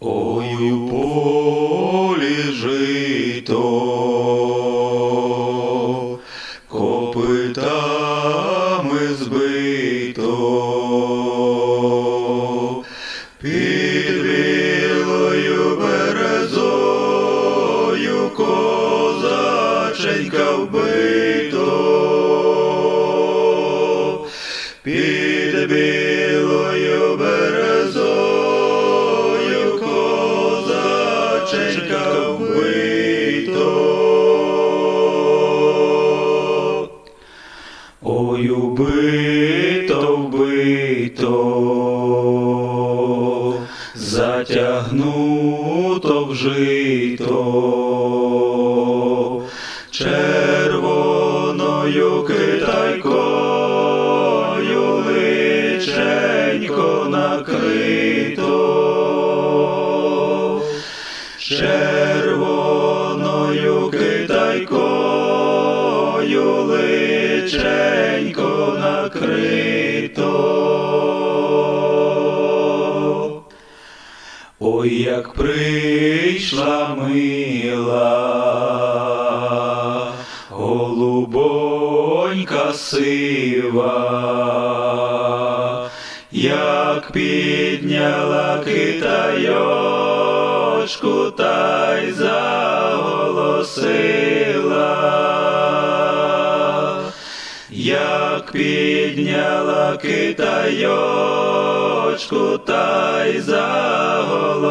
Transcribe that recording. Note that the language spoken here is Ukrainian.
Ой, у полі жито, копитами збито, під білою березою козаченька вбито, під білою козаченька вбито. Ой, убито, вбито, затягнуто вжито, червоною китайкою личенько накрито, червоною китайкою личенько накрито. Ой, як прийшла мила, голубонька сива, як підняла китайочку та й заголосила, як підняла китайочку та й заголосила.